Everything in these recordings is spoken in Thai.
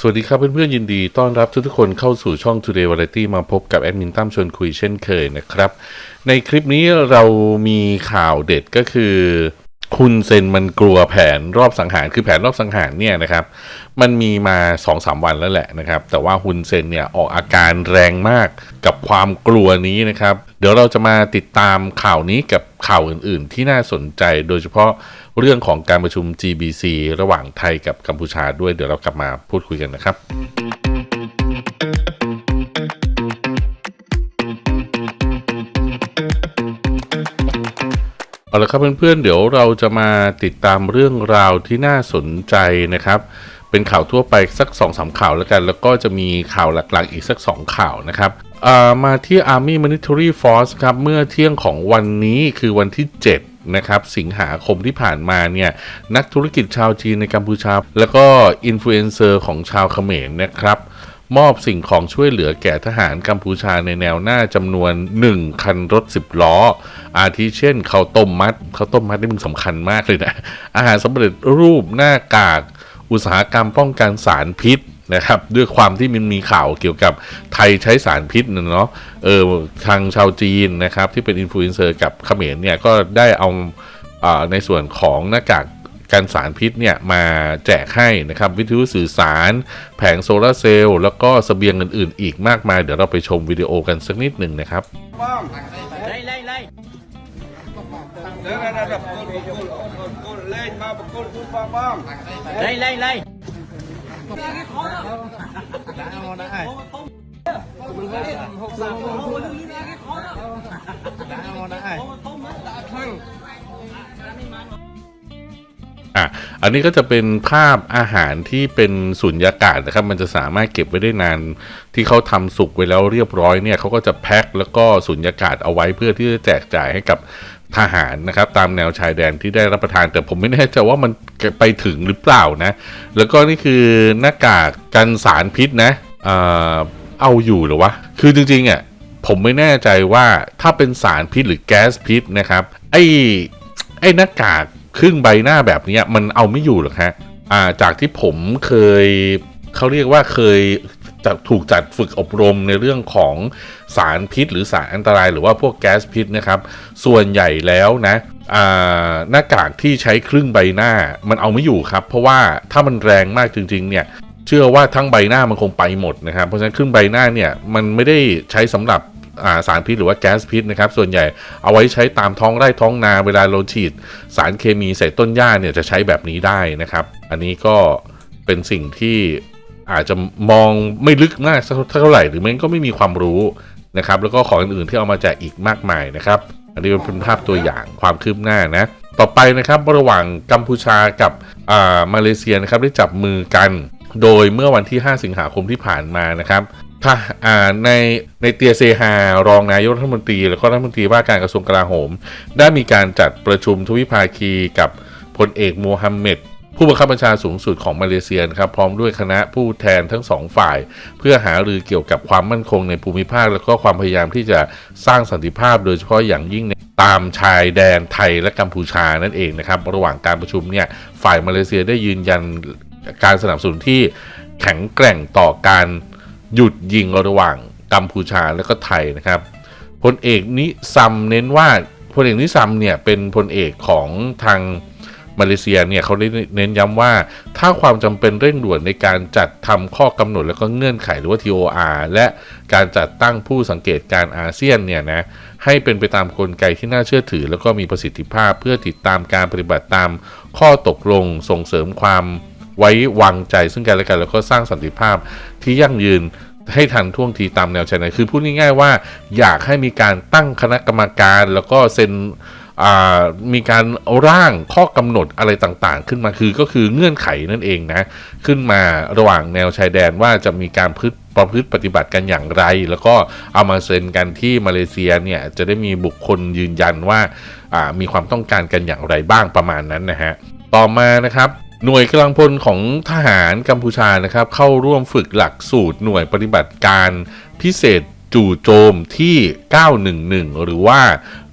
สวัสดีครับเพื่อนๆยินดี ต้อนรับทุกๆคนเข้าสู่ช่อง Today Variety มาพบกับแอดมินตั้มชวนคุยเช่นเคยนะครับ ในคลิปนี้เรามีข่าวเด็ดก็คือ คุณเซนมันกลัวแผนรอบสังหารคือแผนรอบสังหารเนี่ยนะครับ มันมีมา2อสวันแล้วแหละนะครับ แต่ว่าฮุนเซนเนี่ยออกอาการแรงมากกับความกลัวนี้นะครับ เดี๋ยวเราจะมาติดตามข่าวนี้กับข่าวอื่นๆ ที่น่าสนใจโดยเฉพาะ เรื่องของการประชุม GBC ระหว่างไทยกับกัมพูชาด้วยเดี๋ยวเรากลับมาพูดคุยกันนะครับเอาละครับเพื่อนๆเดี๋ยวเราจะมาติดตามเรื่องราวที่น่าสนใจนะครับ เป็นข่าวทั่วไปสัก2อสข่าวแล้วกัน แล้วก็จะมีข่าวหลักๆ อีกสัก 2 ข่าวนะครับมาที่ Army Military Force ครับ เมื่อเที่ยงของวันนี้คือวันที่ 7 นะครับสิงหาคมที่ผ่านมาเนี่ยนักธุรกิจชาวจีนในกัมพูชา แล้วก็อินฟลูเอนเซอร์ของชาวเขมรนะครับ มอบสิ่งของช่วยเหลือแก่ทหารกัมพูชาในแนวหน้าจำนวน 1 คันรถ 10 ล้อ อาทิเช่นข้าวต้มมัดข้าวต้มมัดนี่มันสำคัญมากเลยนะ อาหารสำเร็จรูปหน้ากาก อุตสาหกรรมป้องกันสารพิษ นะครับด้วยความที่มันมีข่าวเกี่ยวกับไทยใช้สารพิษนะเนาะเออทางชาวจีนนะครับที่เป็นอินฟลูเอนเซอร์กับเขมรเนี่ยก็ได้เอาอาในส่วนของหน้ากากกันสารพิษเนี่ยมาแจกให้นะครับวิทยุสื่อสาร แผงโซลาร์เซลล์แล้วก็เสบียงอื่นๆ อีกมากมาย เดี๋ยวเราไปชมวิดีโอกันสักนิดหนึ่งนะครับบ้าง Lây lây lây เดี๋ยวนะดับก้นก้นก้นก้นก้นเล่ อะอันนี้ก็จะเป็นภาพอาหารที่เป็นสุญญากาศนะครับ มันจะสามารถเก็บไว้ได้นาน ที่เขาทำสุกไว้แล้วเรียบร้อยเนี่ยเขาก็จะแพ็คแล้วก็สุญญากาศเอาไว้เพื่อที่จะแจกจ่ายให้กับ ทหารนะครับ ตามแนวชายแดนที่ได้รับประทาน แต่ผมไม่แน่ใจว่ามันไปถึงหรือเปล่านะ แล้วก็นี่คือหน้ากากกันสารพิษนะเอาอยู่หรือวะ คือจริงๆอะผมไม่แน่ใจว่าถ้าเป็นสารพิษหรือแก๊สพิษนะครับ ไอ้ไอ้หน้ากากครึ่งใบหน้าแบบนี้มันเอาไม่อยู่หรอกฮะอ่าจากที่ผมเคยเขาเรียกว่าเคย จะถูกจัดฝึกอบรมในเรื่องของสารพิษ หรือสารอันตราย หรือว่าพวกแก๊สพิษนะครับ ส่วนใหญ่แล้วนะหน้ากากที่ใช้ครึ่งใบหน้ามันเอาไม่อยู่ครับ เพราะว่าถ้ามันแรงมากจริง ๆ เนี่ยเชื่อว่าทั้งใบหน้ามันคงไปหมดนะครับ เพราะฉะนั้นครึ่งใบหน้าเนี่ยมันไม่ได้ใช้สำหรับาสารพิษหรือว่าแก๊สพิษนะครับ ส่วนใหญ่เอาไว้ใช้ตามท้องไร่ท้องนาเวลาเราฉีด สารเคมีใส่ต้นหญ้าเนี่ยจะใช้แบบนี้ได้นะครับ อันนี้ก็เป็นสิ่งที่ อาจจะมองไม่ลึกมากสักเท่าไหร่ หรือมันก็ไม่มีความรู้นะครับ แล้วก็ของอื่นๆที่เอามาแจกอีกมากมายนะครับ อันนี้เป็นภาพตัวอย่างความคืบหน้านะ ต่อไปนะครับระหว่างกัมพูชากับอ่ามาเลเซียนะครับได้จับมือกัน โดยเมื่อวันที่ 5 สิงหาคมที่ผ่านมานะครับถ้าอ่าในในเตียเซฮารองนายกรัฐมนตรี แล้วก็รัฐมนตรีว่าการกระทรวงกลาโหม ได้มีการจัดประชุมทวิภาคีกับพลเอกโมฮัมหม็ด ผู้บังคับบัญชาสูงสุดของมาเลเซียนะครับพร้อมด้วยคณะผู้แทนทั้งสองฝ่าย เพื่อหารือเกี่ยวกับความมั่นคงในภูมิภาค แล้วก็ความพยายามที่จะสร้างสันติภาพ โดยเฉพาะอย่างยิ่งในตามชายแดนไทยและกัมพูชานั่นเองนะครับระหว่างการประชุมเนี่ยฝ่ายมาเลเซียได้ยืนยันการสนับสนุนที่แข็งแกร่งต่อการหยุดยิงระหว่างกัมพูชาและก็ไทยนะครับพลเอกนิซัมเน้นว่าพลเอกนิซัมเนี่ยเป็นพลเอกของทาง มาเลเซียเนี่ยเขาได้เน้นย้ำว่า ถ้าความจำเป็นเร่งด่วนในการจัดทำข้อกำหนดและก็เงื่อนไขหรือว่า TOR และการจัดตั้งผู้สังเกตการอาเซียนเนี่ยนะให้เป็นไปตามกลไกที่น่าเชื่อถือ แล้วก็มีประสิทธิภาพเพื่อติดตามการปฏิบัติตามข้อตกลงส่งเสริมความไว้วางใจซึ่งกันและกันแล้วก็สร้างสันติภาพที่ยั่งยืนให้ทันท่วงทีตามแนวชายแดนคือพูดง่ายๆว่า อยากให้มีการตั้งคณะกรรมการแล้วก็เซ็น มีการร่างข้อกำหนดอะไรต่างๆ ขึ้นมาคือก็คือเงื่อนไขนั่นเองนะ ขึ้นมาระหว่างแนวชายแดนว่าจะมีการพฤติประพฤติปฏิบัติกันอย่างไร แล้วก็เอามาเซ็นกันที่มาเลเซียเนี่ยจะได้มีบุคคลยืนยันว่าอ่ามีความต้องการกันอย่างไรบ้างประมาณนั้นนะฮะต่อมานะครับหน่วยกำลังพลของทหารกัมพูชานะครับเข้าร่วมฝึกหลักสูตรหน่วยปฏิบัติการพิเศษ จู่โจมที่ 911 หรือว่า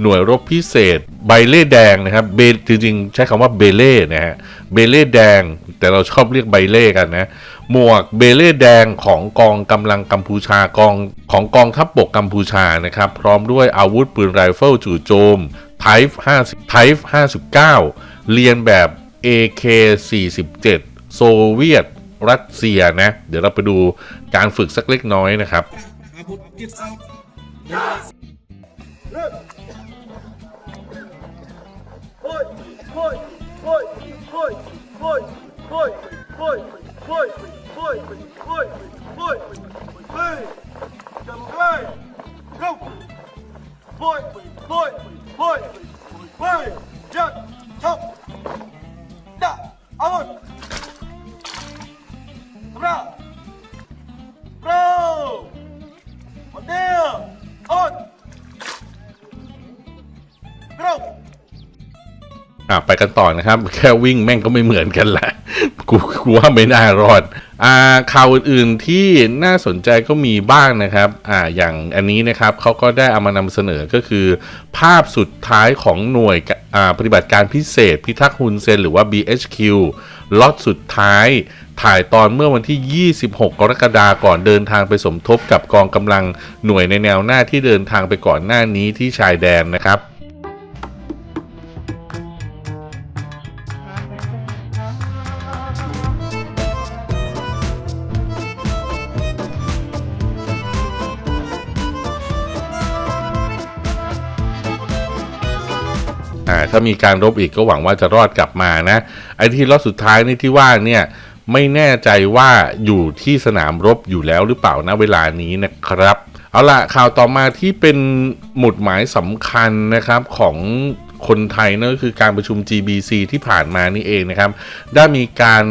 หน่วยรบพิเศษใบเล่แดงนะครับเบจริงๆใช้คำว่าเบเล่นะฮะเบเล่แดง แต่เราชอบเรียกใบเล่กันนะหมวกเบเล่แดงของกองกำลังกัมพูชากองของกองทัพบบกกัมพูชานะครับ พร้อมด้วยอาวุธปืนไรเฟิลจู่โจม Type 50 Type 59 เรียนแบบ AK 47โซเวียตรัสเซียนะ เดี๋ยวเราไปดูการฝึกสักเล็กน้อยนะครับ good kids out. Yes. Look. Boy, boy, boy, boy, boy, boy, boy, boy, boy, boy, boy, boy, boy, go. Boy, boy, boy, boy, jump, jump. Da, I want. Come on. ไปกันต่อนะครับ แค่วิ่งแม่งก็ไม่เหมือนกันแหละกูกูว่าไม่น่ารอดอ่าข่าวอื่นๆที่น่าสนใจก็มีบ้างนะครับอ่าอย่างอันนี้นะครับเขาก็ได้เอามานำเสนอก็คือ ภาพสุดท้ายของหน่วยอ่าปฏิบัติการพิเศษ พิทักษ์ฮุนเซนหรือว่า BHQ ล็อตสุดท้ายถ่ายตอนเมื่อวันที่ 26 กรกฎาคมก่อนเดินทางไปสมทบกับกองกำลังหน่วยในแนวหน้าที่เดินทางไปก่อนหน้านี้ที่ชายแดนนะครับ อ่าถ้ามีการรบอีกก็หวังว่าจะรอดกลับมานะไอ้ที่รอบสุดท้ายนี่ที่ว่าเนี่ยไม่แน่ใจว่าอยู่ที่สนามรบอยู่แล้วหรือเปล่านะเวลานี้นะครับ เอาละข่าวต่อมาที่เป็นหมุดหมายสำคัญนะครับของคนไทยนั่นก็คือการประชุม GBC ที่ผ่านมานี่เองนะครับ ได้มีการ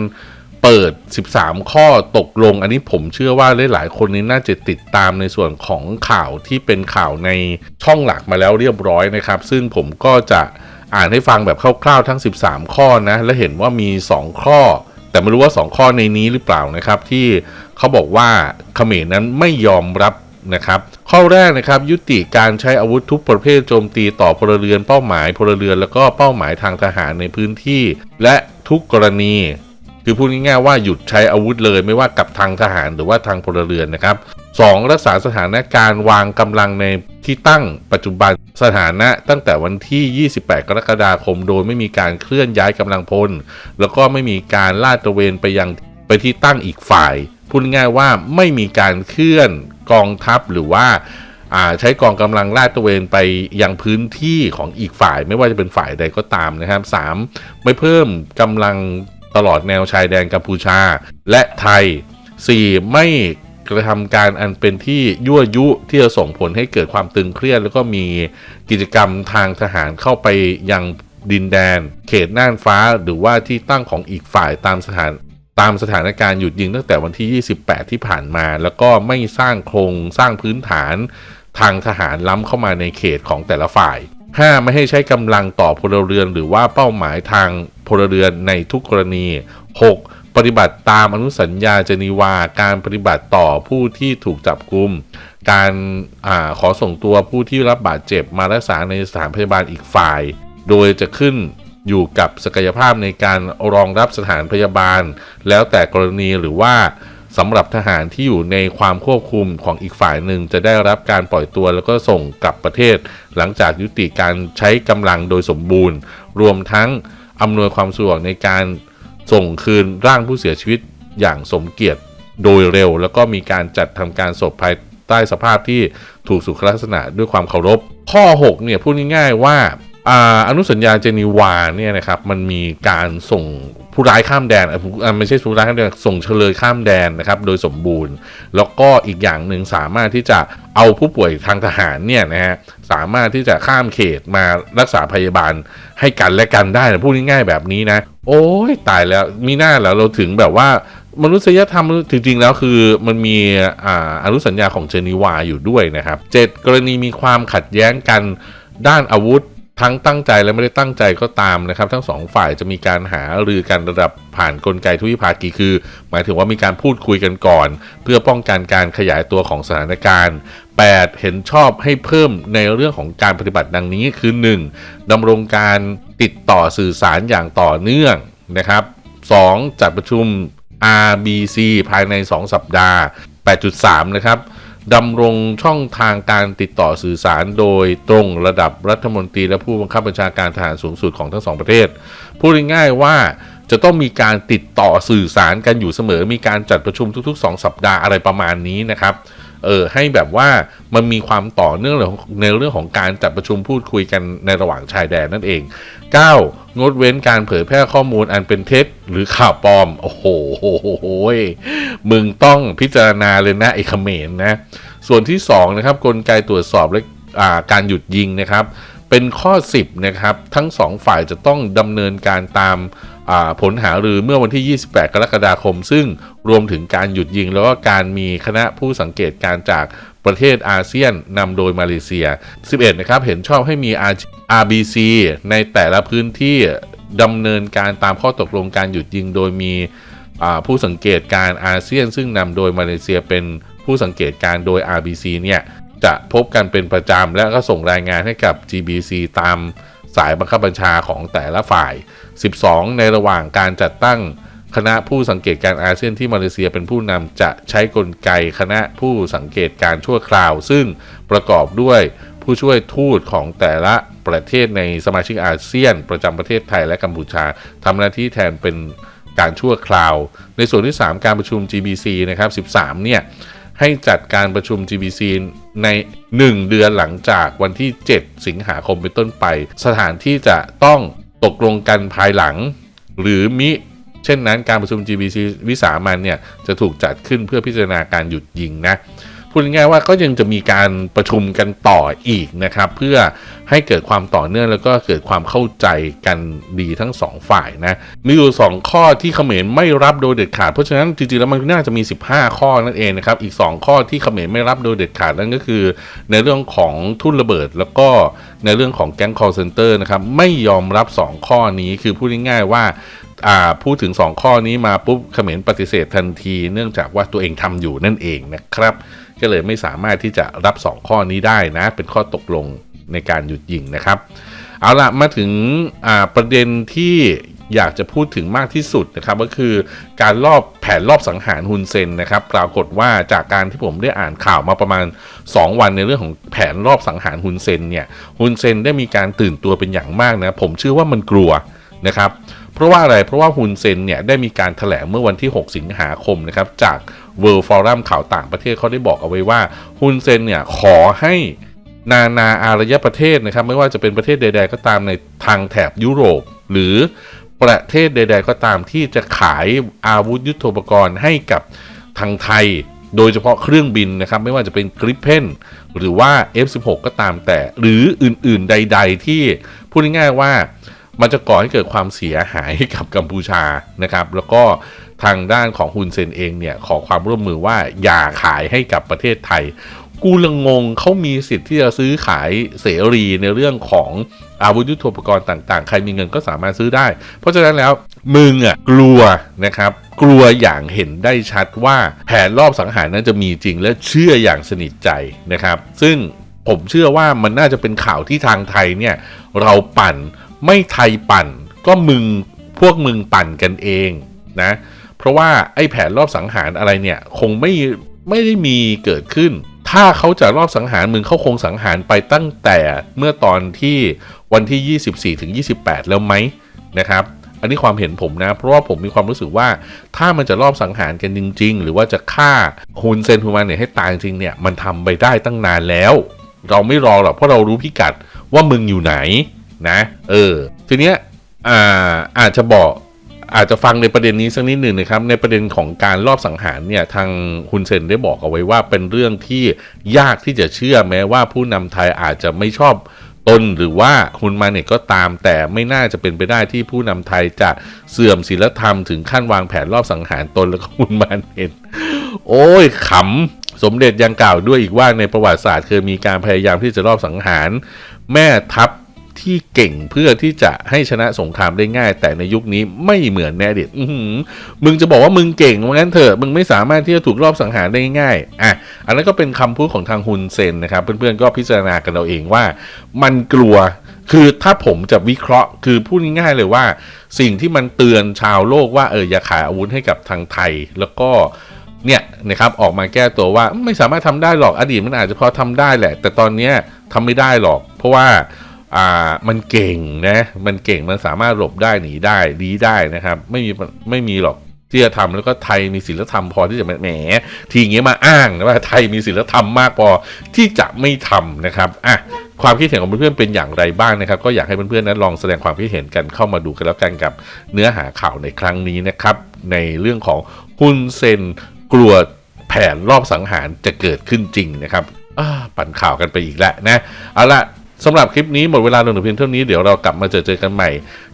เปิด 13 ข้อตกลง อันนี้ผมเชื่อว่าหลายๆคนนี้น่าจะติดตามในส่วนของข่าวที่เป็นข่าวในช่องหลักมาแล้วเรียบร้อยนะครับ ซึ่งผมก็จะ อ่านให้ฟังแบบคร่าวๆทั้ง 13 ข้อนะ และเห็นว่ามี 2 ข้อ แต่ไม่รู้ว่า 2 ข้อในนี้หรือเปล่านะครับ ที่เขาบอกว่าเขมรนั้นไม่ยอมรับนะครับข้อแรกนะครับยุติการใช้อาวุธทุกประเภทโจมตีต่อพลเรือนเป้าหมายพลเรือน แล้วก็เป้าหมายทางทหารในพื้นที่ และทุกกรณี คือพูดง่ายๆว่าหยุดใช้อาวุธเลยไม่ว่ากับทางทหารหรือว่าทางพลเรือนนะครับ 2. รักษาสถานการณ์วางกำลังใน ที่ตั้งปัจจุบันสถานะตั้งแต่วันที่ 28 กรกฎาคม โดยไม่มีการเคลื่อนย้ายกำลังพล แล้วก็ไม่มีการลาดตระเวนไปยังไปที่ตั้งอีกฝ่ายพูดง่ายว่าไม่มีการเคลื่อนกองทัพหรือว่าใช้กองกำลังลาดตระเวนไปยังพื้นที่ของอีกฝ่าย ไม่ว่าจะเป็นฝ่ายใดก็ตามนะครับ 3. ไม่เพิ่มกำลังตลอดแนวชายแดนกัมพูชา และไทย 4. ไม่ กระทำการอันเป็นที่ยั่วยุที่จะส่งผลให้เกิดความตึงเครียด แล้วก็มีกิจกรรมทางทหารเข้าไปยังดินแดน เขตน่านฟ้าหรือว่าที่ตั้งของอีกฝ่ายตามสถานตามสถานการณ์หยุดยิงตั้งแต่วันที่ 28 ที่ผ่านมา แล้วก็ไม่สร้างโครงสร้างพื้นฐานทางทหารล้ำเข้ามาในเขตของแต่ละฝ่าย 5. ไม่ให้ใช้กำลังต่อพลเรือน หรือว่าเป้าหมายทางพลเรือนในทุกกรณี 6. ปฏิบัติตามอนุสัญญาเจนีวา การปฏิบัติต่อผู้ที่ถูกจับกุม การอาขอส่งตัวผู้ที่รับบาดเจ็บมารักษาในสถานพยาบาลอีกฝ่าย โดยจะขึ้นอยู่กับศักยภาพในการรองรับสถานพยาบาล แล้วแต่กรณีหรือว่าสำหรับทหารที่อยู่ในความควบคุมของอีกฝ่ายหนึ่งจะได้รับการปล่อยตัวแล้วก็ส่งกลับประเทศ หลังจากยุติการใช้กำลังโดยสมบูรณ์ รวมทั้งอำนวยความสะดวกในการ ส่งคืนร่างผู้เสียชีวิตอย่างสมเกียรติโดยเร็ว แล้วก็มีการจัดทำการศพภายใต้สภาพที่ถูกสุขลักษณะด้วยความเคารพ ข้อ 6 เนี่ย พูดง่ายๆว่า อ่าอนุสัญญาเจนีวาเนี่ยนะครับมันมีการส่งผู้ร้ายข้ามแดนอ่าไม่ใช่ผู้ร้ายข้ามแดนส่งเฉลยข้ามแดนนะครับโดยสมบูรณ์ แล้วก็อีกอย่างหนึ่งสามารถที่จะเอาผู้ป่วยทางทหารเนี่ยนะฮะสามารถที่จะข้ามเขตมารักษาพยาบาลให้กันและกันได้นะพูดง่ายๆแบบนี้นะ โอ้ยตายแล้วมีหน้าแล้วเราถึงแบบว่ามนุษยธรรมจริงๆแล้วคือมันมีอ่าอนุสัญญาของเจนีวาอยู่ด้วยนะครับเจ็ดกรณีมีความขัดแย้งกันด้านอาวุธ ทั้งตั้งใจและไม่ได้ตั้งใจก็ตามนะครับ ทั้งสองฝ่ายจะมีการหารือกันระดับผ่านกลไกทวิภาคีคือ หมายถึงว่ามีการพูดคุยกันก่อน เพื่อป้องกันการขยายตัวของสถานการณ์ 8. เห็นชอบให้เพิ่มในเรื่องของการปฏิบัติดังนี้คือ 1. ดำรงการติดต่อสื่อสารอย่างต่อเนื่องนะครับ 2. จัดประชุม RBC ภายใน 2 สัปดาห์ 8.3 นะครับ ดำรงช่องทางการติดต่อสื่อสารโดยตรงระดับรัฐมนตรีและผู้บังคับบัญชาการทหารสูงสุดของทั้งสองประเทศ พูดง่ายๆว่าจะต้องมีการติดต่อสื่อสารกันอยู่เสมอ มีการจัดประชุมทุกๆ 2 สัปดาห์อะไรประมาณนี้นะครับ เออให้แบบว่ามันมีความต่อเนื่องในเรื่องของการจัดประชุมพูดคุยกันในระหว่างชายแดนนั่นเอง 9. งดเว้นการเผยแพร่ข้อมูลอันเป็นเท็จหรือข่าวปลอม โอ้โห มึงต้องพิจารณาเลยนะไอ้เขมรนะ ส่วนที่ 2 นะครับ กลไกตรวจสอบและอ่าการหยุดยิงนะครับ เป็นข้อ 10 นะครับ ทั้ง 2 ฝ่ายจะต้องดำเนินการตาม ผลหารือเมื่อวันที่ 28 กรกฎาคม ซึ่งรวมถึงการหยุดยิง แล้วก็การมีคณะผู้สังเกตการจากประเทศอาเซียนนำโดยมาเลเซีย 11 นะครับ เห็นชอบให้มี RBC ในแต่ละพื้นที่ดำเนินการตามข้อตกลงการหยุดยิงโดยมีผู้สังเกตการอาเซียน ซึ่งนำโดยมาเลเซียเป็นผู้สังเกตการโดย RBC เนี่ยจะพบกันเป็นประจำและก็ส่งรายงานให้กับ GBC ตาม สายบังคับบัญชาของแต่ละฝ่าย 12 ในระหว่างการจัดตั้งคณะผู้สังเกตการอาเซียนที่มาเลเซียเป็นผู้นำจะใช้กลไกคณะผู้สังเกตการชั่วคราว ซึ่งประกอบด้วยผู้ช่วยทูตของแต่ละประเทศในสมาชิกอาเซียน ประจำประเทศไทยและกัมพูชาทำหน้าที่แทนเป็นการชั่วคราว ในส่วนที่ 3 การประชุม GBC นะครับ 13 เนี่ย ให้จัดการประชุม GBC ใน 1 เดือนหลังจากวันที่ 7 สิงหาคมเป็นต้นไป สถานที่จะต้องตกลงกันภายหลัง หรือมิเช่นนั้นการประชุม GBC วิสามันเนี่ยจะถูกจัดขึ้นเพื่อพิจารณาการหยุดยิงนะ พูดง่ายๆว่าก็ยังจะมีการประชุมกันต่ออีกนะครับ เพื่อให้เกิดความต่อเนื่องแล้วก็เกิดความเข้าใจกันดีทั้งสองฝ่ายนะมีอยู่ 2 ข้อที่เขมรไม่รับโดยเด็ดขาด เพราะฉะนั้นจริงๆแล้วมันน่าจะมี 15 ข้อนั่นเองนะครับอีก 2 ข้อที่เขมรไม่รับโดยเด็ดขาดนั่นก็คือ ในเรื่องของทุ่นระเบิด แล้วก็ในเรื่องของแก๊ง call center นะครับไม่ยอมรับ 2 ข้อนี้คือพูดง่ายๆว่าอ่าพูดถึง 2 ข้อนี้มาปุ๊บเขมรปฏิเสธทันที เนื่องจากว่าตัวเองทำอยู่นั่นเองนะครับ ก็เลยไม่สามารถที่จะรับ 2 ข้อนี้ได้นะ เป็นข้อตกลงในการหยุดยิงนะครับ เอาละมาถึงประเด็นที่อยากจะพูดถึงมากที่สุดนะครับ ก็คือการรอบแผนรอบสังหารฮุนเซนนะครับ ปรากฏว่าจากการที่ผมได้อ่านข่าวมาประมาณ 2 วันในเรื่องของแผนรอบสังหารฮุนเซนเนี่ยฮุนเซนได้มีการตื่นตัวเป็นอย่างมากนะ ผมเชื่อว่ามันกลัว นะครับเพราะว่าอะไรเพราะว่าฮุนเซนเนี่ยได้มีการถแถลงเมื่อวันที่ 6 สิงหาคมนะครับจาก World Forum ข่าวต่างประเทศเขาได้บอกเอาไว้ว่าฮุนเซนเนี่ยขอให้นานาอารยประเทศนะครับไม่ว่าจะเป็นประเทศใด ๆ ก็ตามในทางแถบยุโรป หรือประเทศใด ๆ ก็ตามที่จะขายอาวุธยุโทโธปกรณ์ให้กับทางไทย โดยเฉพาะเครื่องบินนะครับ ไม่ว่าจะเป็นกริปเพนหรือว่า F16 ก็ตามแต่ หรืออื่นๆใด ๆ ที่พูดง่ายๆว่า มันจะก่อให้เกิดความเสียหายให้กับกัมพูชานะครับ แล้วก็ทางด้านของฮุนเซนเองเนี่ยขอความร่วมมือว่าอย่าขายให้กับประเทศไทย กูละงงเขามีสิทธิ์ที่จะซื้อขายเสรีในเรื่องของอาวุธยุทโธปกรณ์ต่างๆ ใครมีเงินก็สามารถซื้อได้ เพราะฉะนั้นแล้วมึงอะกลัวนะครับ กลัวอย่างเห็นได้ชัดว่าแผนรอบสังหารนั้นจะมีจริงและเชื่ออย่างสนิทใจนะครับ ซึ่งผมเชื่อว่ามันน่าจะเป็นข่าวที่ทางไทยเนี่ยเราปั่น ไม่ไทยปั่นก็มึงพวกมึงปั่นกันเองนะ เพราะว่าไอ้แผนรอบสังหารอะไรเนี่ย คงไม่ไม่ได้มีเกิดขึ้น ถ้าเขาจะรอบสังหารมึงเขาคงสังหารไปตั้งแต่เมื่อตอนที่วันที่ 24ถึง28 แล้วไหมนะครับ อันนี้ความเห็นผมนะ เพราะว่าผมมีความรู้สึกว่าถ้ามันจะรอบสังหารกันจริง ๆ หรือว่าจะฆ่าฮุนเซนฮูมานเนี่ยให้ตายจริงเนี่ยมันทำไปได้ตั้งนานแล้ว เราไม่รอหรอกเพราะเรารู้พิกัดว่ามึงอยู่ไหน นะ เออ ทีเนี้ยอ่าอาจจะบอกอาจจะฟังในประเด็นนี้สักนิดหนึ่งนะครับ ในประเด็นของการรอบสังหารเนี่ยทางฮุนเซนได้บอกเอาไว้ว่าเป็นเรื่องที่ยากที่จะเชื่อแม้ว่าผู้นำไทยอาจจะไม่ชอบตนหรือว่าฮุนมาเน็ตก็ตาม แต่ไม่น่าจะเป็นไปได้ที่ผู้นำไทยจะเสื่อมศีลธรรมถึงขั้นวางแผนรอบสังหารตนแล้วก็ฮุนมาเน็ตโอ้ยขำสมเด็จยังกล่าวด้วยอีกว่าในประวัติศาสตร์เคยมีการพยายามที่จะรอบสังหาร แม่ทัพ ที่เก่งเพื่อที่จะให้ชนะสงครามได้ง่าย แต่ในยุคนี้ไม่เหมือนแนอดีตมึงจะบอกว่ามึงเก่งว่างั้นเถอะมึงไม่สามารถที่จะถูกรอบสังหารได้ง่ายอะอันนั้นก็เป็นคำพูดของทางฮุนเซนนะครับ เพื่อนๆก็พิจารณากันเอาเองว่า มันกลัวคือถ้าผมจะวิเคราะห์คือพูดง่ายๆเลยว่า สิ่งที่มันเตือนชาวโลกว่าเอออย่าขายอาวุธให้กับทางไทยแล้วก็เนี่ยนะครับออกมาแก้ตัวว่าไม่สามารถทำได้หรอกอดีตมันอาจจะพอทำได้แหละ แต่ตอนเนี้ยทำไม่ได้หรอก เพราะว่า อ่ามันเก่งนะ มันเก่งมันสามารถหลบได้หนีได้ดีได้นะครับ ไม่มีไม่มีหรอกที่จะทำแล้วก็ไทยมีศีลธรรมพอที่จะแหมทีอย่างเงี้ยมาอ้างนะว่าไทยมีศีลธรรมมากพอที่จะไม่ทำนะครับอะความคิดเห็นของเพื่อนๆเป็นอย่างไรบ้างนะครับ ก็อยากให้เพื่อนๆนั้นลองแสดงความคิดเห็นกันเข้ามาดูกันแล้วกันกับเนื้อหาข่าวในครั้งนี้นะครับ ในเรื่องของฮุนเซนกลัวแผนรอบสังหารจะเกิดขึ้นจริงนะครับปั่นข่าวกันไปอีกแล้วนะเอาละ สำหรับคลิปนี้หมดเวลาลงแต่เพียงเท่านี้เดี๋ยวเรากลับมาเจอเจอกันใหม่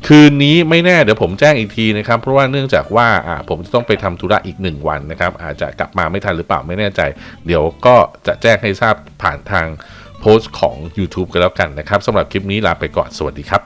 คืนนี้ไม่แน่เดี๋ยวผมแจ้งอีกทีนะครับ เพราะว่าเนื่องจากว่าอ่าผมจะต้องไปทำธุระอีกหนึ่งวันนะครับ อาจจะกลับมาไม่ทันหรือเปล่าไม่แน่ใจ เดี๋ยวก็จะแจ้งให้ทราบผ่านทางโพสต์ของ YouTube กันแล้วกันนะครับสำหรับคลิปนี้ลาไปก่อนสวัสดีครับ